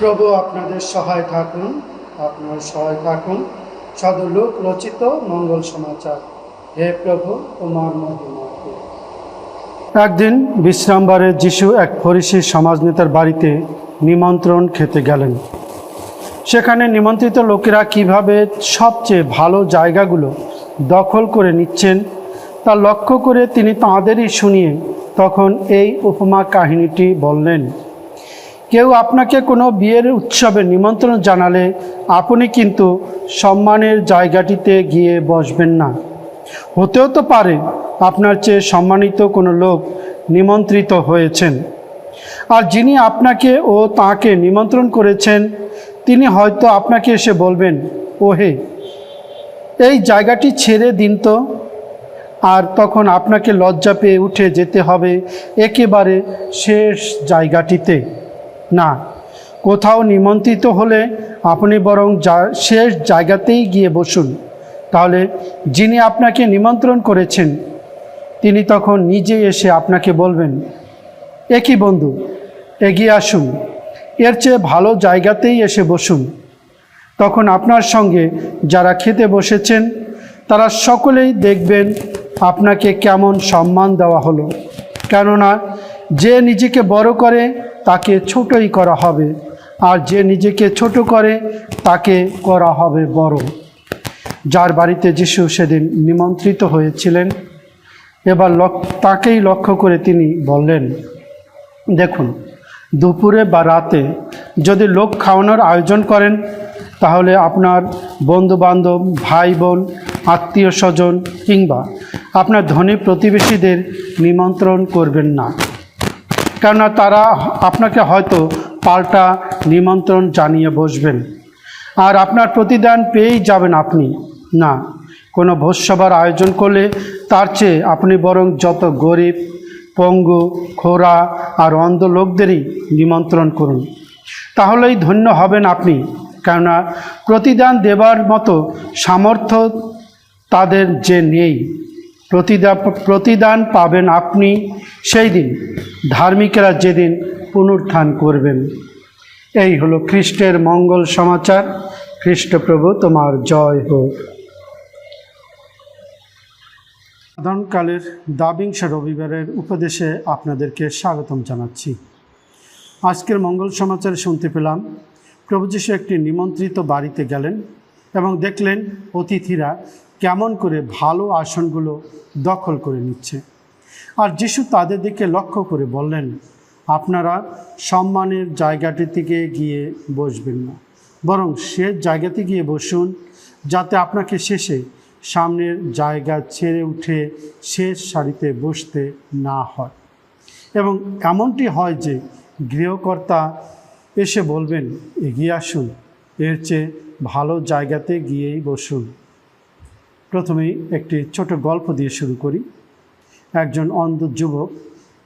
প্রভু আপনাদের সহায় থাকুন, আপনার সহায় থাকুন। সদলোক রচিত মঙ্গল সমাচার। হে প্রভু, তোমার মহিমা একদিন বিশ্রামবারে যিশু এক ফরিসি সমাজনেতার বাড়িতে নিমন্ত্রণ খেতে গেলেন। সেখানে নিমন্ত্রিত লোকেরা কীভাবে সবচেয়ে ভালো জায়গাগুলো দখল করে নিচ্ছেন তা লক্ষ্য করে তিনি তাঁদেরই শুনিয়ে তখন এই উপমা কাহিনীটি বললেন। কেউ আপনাকে কোনো বিয়ের উৎসবে নিমন্ত্রণ জানালে আপনি কিন্তু সম্মানের জায়গাটিতে গিয়ে বসবেন না। হতেও তো পারে আপনার চেয়ে সম্মানিত কোনো লোক নিমন্ত্রিত হয়েছেন। আর যিনি আপনাকে ও তাকে নিমন্ত্রণ করেছেন, তিনি হয়তো আপনাকে এসে বলবেন, ওহে, এই জায়গাটি ছেড়ে দিন তো। আর তখন আপনাকে লজ্জা পেয়ে উঠে যেতে হবে একেবারে শেষ জায়গাটিতে। না। কোথাও নিমন্ত্রিত হলে আপনি বরং যা- শেষ জায়গাতেই গিয়ে বসুন। তাহলে যিনি আপনাকে নিমন্ত্রণ করেছেন, তিনি তখন নিজেই এসে আপনাকে বলবেন একই বন্ধু, এগিয়ে আসুন। এর চেয়ে ভালো জায়গাতেই এসে বসুন। তখন আপনার সঙ্গে যারা খেতে বসেছেন, তারা সকলেই দেখবেন আপনাকে কেমন সম্মান দেওয়া হলো। কেননা যে নিজেকে বড় করে, তাকে ছোটই করা হবে। আর যে নিজেকে ছোট করে, তাকে করা হবে বড়। যার বাড়িতে যিশু সেদিন নিমন্ত্রিত হয়েছিলেন, এবার তাকেই লক্ষ্য করে তিনি বললেন, দেখুন, দুপুরে বা রাতে যদি লোক খাওয়ানোর আয়োজন করেন, তাহলে আপনার বন্ধুবান্ধব ভাই বোন আত্মীয় স্বজন কিংবা আপনার ধনী প্রতিবেশীদের নিমন্ত্রণ করবেন না। কেননা তারা আপনাকে হয়তো পাল্টা নিমন্ত্রণ জানিয়ে বসবেন। আর আপনার প্রতিদান পেয়েই যাবেন আপনি। না, কোনো ভোজসভার আয়োজন করলে তার চেয়ে আপনি বরং যত গরিব, পঙ্গু খোরা আর অন্ধ লোকদেরই নিমন্ত্রণ করুন। তাহলেই ধন্য হবেন আপনি, কেননা প্রতিদান দেবার মতো সামর্থ্য তাদের যে নেই। প্রতিদান প্রতিদান পাবেন আপনি সেই দিন। ধার্মিকেরা যেদিন পুনরুত্থান করবেন। এই হলো খ্রিস্টের মঙ্গল সমাচার। খ্রিস্টপ্রভু তোমার জয় হোক। সাধারণকালের দাবিংশ রবিবারের উপদেশে আপনাদেরকে স্বাগতম জানাচ্ছি। আজকের মঙ্গল সমাচারে শুনতে পেলাম। প্রভু যিশু একটি নিমন্ত্রিত বাড়িতে গেলেন এবং দেখলেন অতিথিরা কেমন করে ভালো আসনগুলো দখল করে নিচ্ছে। আর যিশু তাদের দিকে লক্ষ্য করে বললেন, আপনারা সম্মানের জায়গাটি থেকে গিয়ে বসবেন না, বরং সে জায়গাতে গিয়ে বসুন, যাতে আপনাকে শেষে সামনের জায়গা ছেড়ে উঠে শেষ সারিতে বসতে না হয়। এবং এমনটি হয় যে গৃহকর্তা এসে বলবেন, এগিয়ে আসুন, এর চেয়ে ভালো জায়গাতে গিয়েই বসুন। প্রথমেই একটি ছোট গল্প দিয়ে শুরু করি। একজন অন্ধ যুবক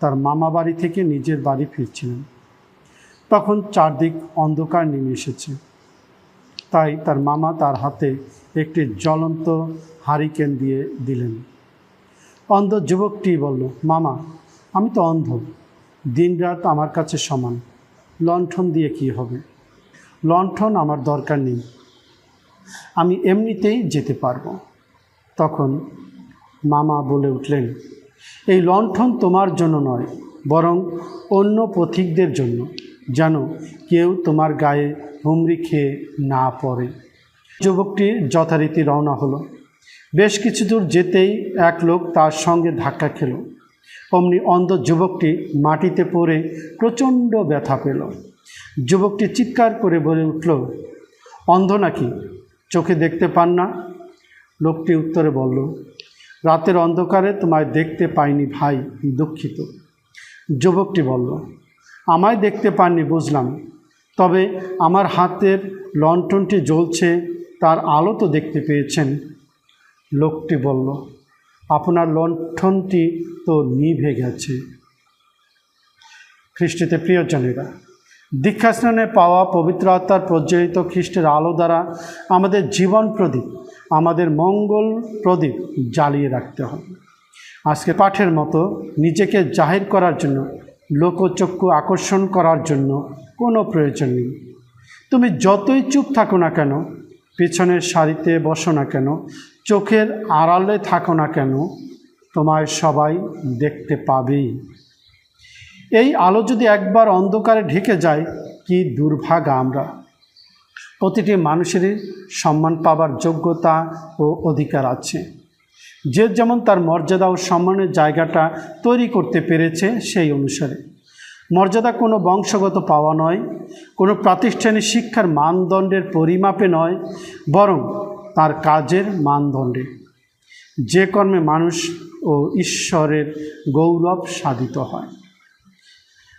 তার মামা বাড়ি থেকে নিজের বাড়ি ফিরছিলেন। তখন চারদিক অন্ধকার নেমে এসেছে। তাই তার মামা তার হাতে একটি জ্বলন্ত হারিকেন দিয়ে দিলেন। অন্ধ যুবকটি বলল, মামা, আমি তো অন্ধ। দিনরাত আমার কাছে সমান। লণ্ঠন দিয়ে কি হবে? লণ্ঠন আমার দরকার নেই। আমি এমনিতেই যেতে পারব। তখন মামা বলে উঠলেন, এই লণ্ঠন তোমার জন্য নয়, বরং অন্য পথিকদের জন্য। যেন কেউ তোমার গায়ে হুমড়ি খেয়ে না পড়ে। যুবকটি যথারীতি রওনা হলো। বেশ কিছু দূর যেতেই এক লোক তার সঙ্গে ধাক্কা খেল। অমনি অন্ধ যুবকটি মাটিতে পড়ে প্রচণ্ড ব্যথা পেল। যুবকটি চিৎকার করে বলে উঠল, অন্ধ নাকি? চোখে দেখতে পান না? লোকটি উত্তরে বলল, রাতের অন্ধকারে তোমায় দেখতে পাইনি ভাই, দুঃখিত। যুবকটি বলল, আমায় দেখতে পাননি, বুঝলাম। তবে আমার হাতের লণ্ঠনটি জ্বলছে, তার আলো তো দেখতে পেয়েছেন। লোকটি বলল, আপনার লণ্ঠনটি তো নিভে গেছে। খ্রিস্টিতে প্রিয়জনেরা, দীক্ষাস্নানে পাওয়া পবিত্র আত্মার প্রজ্বলিত খ্রিস্টের আলো দ্বারা আমাদের জীবন প্রদীপ। আমাদের মঙ্গল প্রদীপ জ্বালিয়ে রাখতে হবে। আজকে পাঠের মতো নিজেকে জাহির করার জন্য, লোকচক্ষু আকর্ষণ করার জন্য কোনো প্রয়োজন নেই। তুমি যতই চুপ থাকো না কেন, পেছনের সারিতে বসো না কেন, চোখের আড়ালে থাকো না কেন, তোমায় সবাই দেখতে পাবেই। এই আলো যদি একবার অন্ধকারে ঢেকে যায়, কি দুর্ভাগা আমরা। প্রতিটি মানুষেরই সম্মান পাবার যোগ্যতা ও অধিকার আছে। যে যেমন তার মর্যাদা ও সম্মানের জায়গাটা তৈরি করতে পেরেছে সেই অনুসারে। মর্যাদা কোনো বংশগত পাওয়া নয়, কোনো প্রাতিষ্ঠানিক শিক্ষার মানদণ্ডের পরিমাপে নয়, বরং তার কাজের মানদণ্ডে। যে কর্মে মানুষ ও ঈশ্বরের গৌরব সাধিত হয়।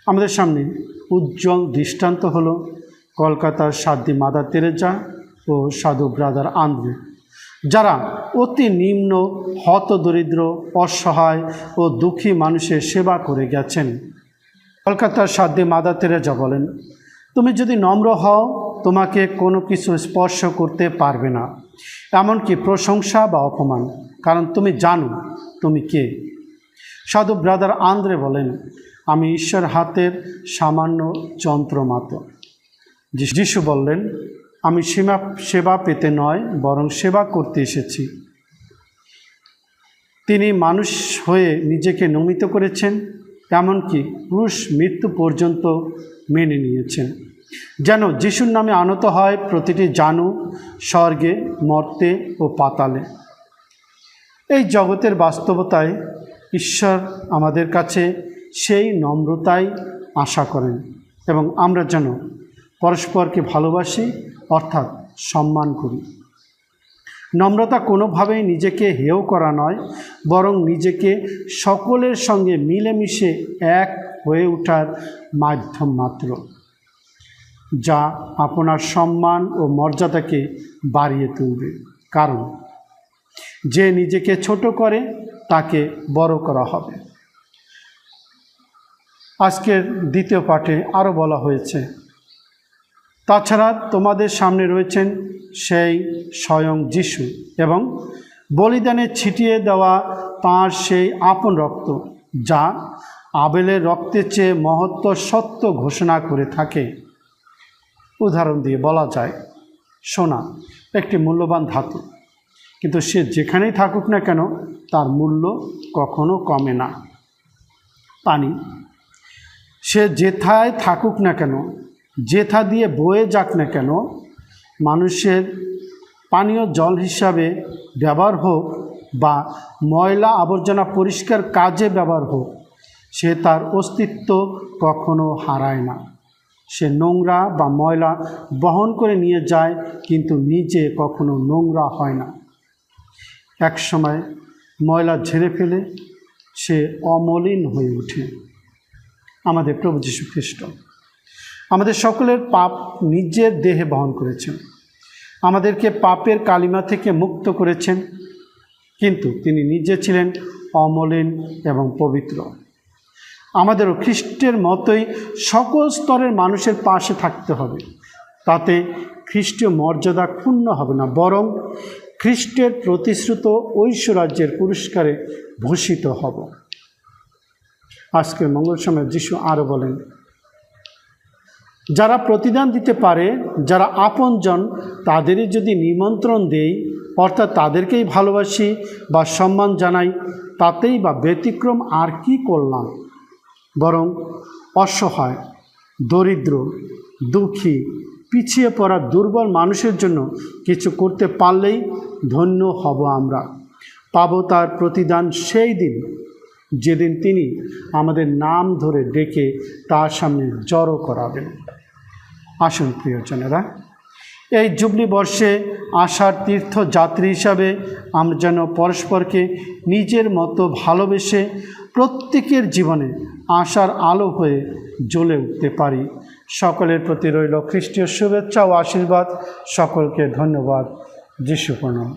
আমাদের সামনে উজ্জ্বল দৃষ্টান্ত হলো কলকাতার সাদ্দি মাদার তেরেজা ও সাধু ব্রাদার আন্দ্রে, যারা অতি নিম্ন হতদরিদ্র, অসহায় ও দুঃখী মানুষের সেবা করে গেছেন। কলকাতার সাধ্যে মাদার তেরেজা বলেন, তুমি যদি নম্র হও, তোমাকে কোনো কিছু স্পর্শ করতে পারবে না। এমনকি প্রশংসা বা অপমান, কারণ তুমি জানো তুমি কে। সাধু ব্রাদার আন্দ্রে বলেন, আমি ঈশ্বর হাতের সামান্য যন্ত্র মাত্র। যিশু বললেন, আমি সীমা সেবা পেতে নয়, বরং সেবা করতে এসেছি। তিনি মানুষ হয়ে নিজেকে নমিত করেছেন, এমনকি ক্রুশ মৃত্যু পর্যন্ত মেনে নিয়েছেন। যেন যিশুর নামে আনত হয় প্রতিটি জানু, স্বর্গে, মর্তে ও পাতালে। এই জগতের বাস্তবতায় ঈশ্বর আমাদের কাছে সেই নম্রতাই আশা করেন এবং আমরা যেন পরস্পরকে ভালোবাসি, অর্থাৎ সম্মান করি। নম্রতা কোনোভাবেই নিজেকে হেয় করা নয়, বরং নিজেকে সকলের সঙ্গে মিলেমিশে এক হয়ে ওঠার মাধ্যম মাত্র, যা আপনার সম্মান ও মর্যাদাকে বাড়িয়ে তুলবে। কারণ যে নিজেকে ছোট করে, তাকে বড় করা হবে। আজকের দ্বিতীয় পাঠে আরও বলা হয়েছে তাছাড়া তোমাদের সামনে রয়েছেন সেই স্বয়ং যিশু এবং বলিদানে ছিটিয়ে দেওয়া তাঁর সেই আপন রক্ত, যা আবেলের রক্তের চেয়ে মহত্ব সত্য ঘোষণা করে থাকে। উদাহরণ দিয়ে বলা যায়, সোনা একটি মূল্যবান ধাতু, কিন্তু সে যেখানেই থাকুক না কেন তার মূল্য কখনো কমে না। পানি, সে যেথায় থাকুক না কেন যেথা দিয়ে বয়ে যাক না কেন, মানুষের পানীয় জল হিসাবে ব্যবহার হোক বা ময়লা আবর্জনা পরিষ্কার কাজে ব্যবহার হোক, সে তার অস্তিত্ব কখনো হারায় না। সে নোংরা বা ময়লা বহন করে নিয়ে যায়, কিন্তু নিজে কখনো নোংরা হয় না। এক সময় ময়লা ঝেড়ে ফেলে সে অমলিন হয়ে ওঠে। আমাদের প্রভু যীশু খ্রিস্ট। আমাদের সকলের পাপ নিজের দেহে বহন করেছেন। আমাদেরকে পাপের কালিমা থেকে মুক্ত করেছেন। কিন্তু তিনি নিজে ছিলেন অমলিন এবং পবিত্র। আমাদেরও খ্রিস্টের মতোই সকল স্তরের মানুষের পাশে থাকতে হবে। তাতে খ্রিস্টীয় মর্যাদা ক্ষুণ্ণ হবে না, বরং খ্রিস্টের প্রতিশ্রুত ঐশ্বরাজ্যের পুরস্কারে ভূষিত হব। আজকের মঙ্গল সময় যিশু আরও বলেন যারা প্রতিদান দিতে পারে, যারা আপনজন, তাদেরই যদি নিমন্ত্রণ দেই, অর্থাৎ তাদেরকেই ভালোবাসি বা সম্মান জানাই, তাতেই বা ব্যতিক্রম আর কি করলাম? বরং অসহায়, দরিদ্র, দুঃখী, পিছিয়ে পড়া দুর্বল মানুষের জন্য কিছু করতে পারলেই ধন্য হব আমরা। পাবো তার প্রতিদান সেই দিন, যেদিন তিনি আমাদের নাম ধরে ডেকে তার সামনে জড়ো করাবেন। আসুন প্রিয়জনেরা। এই জুবলি বর্ষে আসার তীর্থযাত্রী হিসাবে আমরা যেন পরস্পরকে নিজের মতো ভালোবেসে প্রত্যেকের জীবনে আশার আলো হয়ে জ্বলে উঠতে পারি। সকলের প্রতি রইল খ্রিস্টীয় শুভেচ্ছা ও আশীর্বাদ। সকলকে ধন্যবাদ। যিশু প্রণাম।